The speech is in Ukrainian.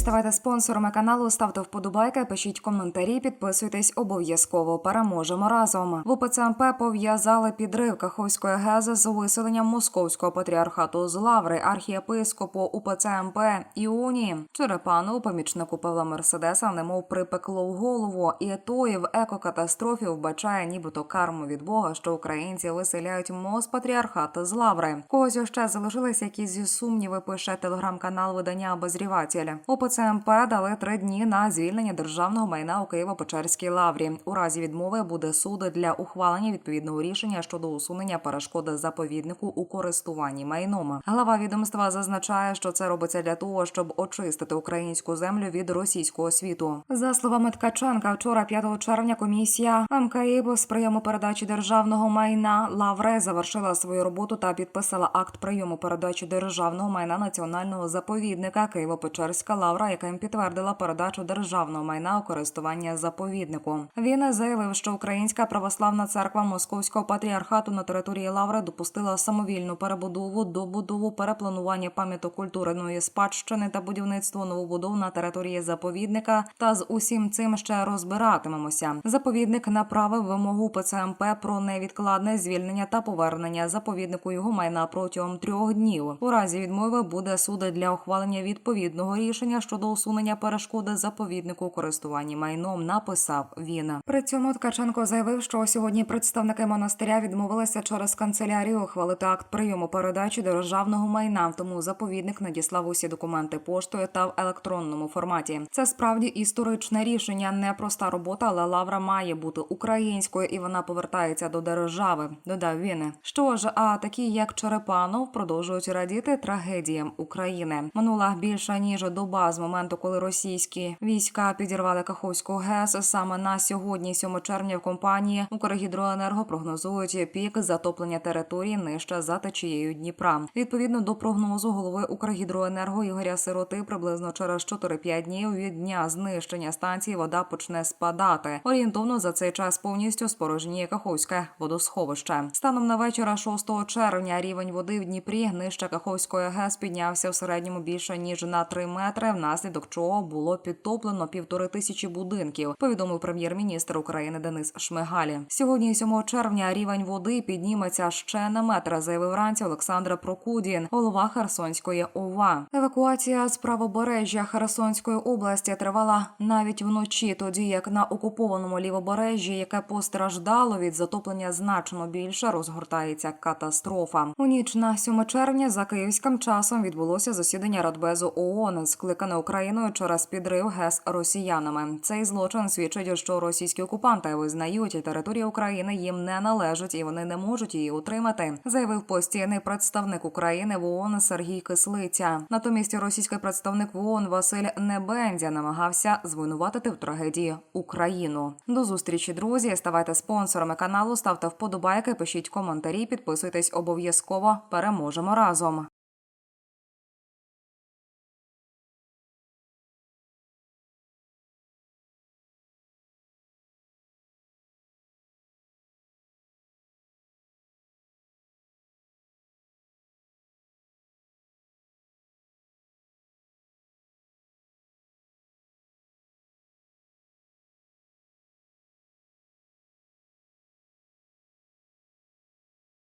ставайте спонсорами каналу, ставте вподобайки, пишіть коментарі, підписуйтесь обов'язково. Переможемо разом. В УПЦМП пов'язали підрив Каховської ГЕЗ з виселенням московського патріархату з лаври архієпископу УПЦ МП Іоні. Черепану, помічнику Павла Мерседеса, немов припекло в голову, і той в екокатастрофі вбачає нібито карму від Бога, що українці виселяють Моспатріархат з лаври. Когось ще залишились якісь сумніви. Пише телеграм-канал видання Обозріватель. ОПЦ МП дали три дні на звільнення державного майна у Києво-Печерській лаврі. У разі відмови буде суд для ухвалення відповідного рішення щодо усунення перешкоди заповіднику у користуванні майном. Глава відомства зазначає, що це робиться для того, щоб очистити українську землю від російського світу. За словами Ткаченка, вчора 5 червня комісія МКІБ з прийому передачі державного майна Лавре завершила свою роботу та підписала акт прийому передачі державного майна національного заповідника Києво-Печерська лавра, яка їм підтвердила передачу державного майна у користування заповіднику. Він заявив, що Українська православна церква Московського патріархату на території лаври допустила самовільну перебудову, добудову, перепланування пам'яток культурної спадщини та будівництво новобудов на території заповідника. Та з усім цим ще розбиратимемося. Заповідник направив вимогу ПЦМП про невідкладне звільнення та повернення заповіднику його майна протягом трьох днів. У разі відмови буде суд для ухвалення відповідного рішення щодо усунення перешкоди заповіднику у користуванні майном. Написав він. При цьому Ткаченко заявив, що сьогодні представники монастиря відмовилися через канцелярію ухвалити акт прийому передачі державного майна. Тому заповідник надіслав усі документи поштою та в електронному форматі. Це справді історичне рішення, непроста робота, але лавра має бути українською і вона повертається до держави. Додав він. Що ж, а такі як Черепанов продовжують радіти трагедіям України. Минула більше ніж доба з моменту, коли російські війська підірвали Каховську ГЕС. Саме на сьогодні, 7 червня, в компанії Укргідроенерго прогнозують пік затоплення території нижче за течією Дніпра. Відповідно до прогнозу голови Укргідроенерго Ігоря Сироти, приблизно через 4-5 днів від дня знищення станції вода почне спадати. Орієнтовно за цей час повністю спорожніє Каховське водосховище. Станом на вечора 6 червня рівень води в Дніпрі нижче Каховської ГЕС піднявся в середньому більше ніж на 3 метри, внаслідок чого було підтоплено півтори тисячі будинків. Повідомив прем'єр-міністр України Денис Шмигалі. Сьогодні, 7 червня, рівень води підніметься ще на метр, заявив вранці Олександр Прокудін, голова Херсонської ОВА. Евакуація з правобережжя Херсонської області тривала навіть вночі, тоді як на окупованому лівобережжі, яке постраждало від затоплення значно більше, розгортається катастрофа. У ніч на 7 червня за київським часом відбулося засідання Радбезу ООН, скликане Україною через підрив ГЕС росіянами. Цей злочин свідчить, що російські окупанти визнають територію України їм не належить і вони не можуть її утримати, заявив постійний представник України в ООН Сергій Кислиця. Натомість російський представник в ООН Василь Небензя намагався звинуватити в трагедії Україну. До зустрічі, друзі. Ставайте спонсорами каналу, ставте вподобайки, пишіть коментарі, підписуйтесь обов'язково. Переможемо разом.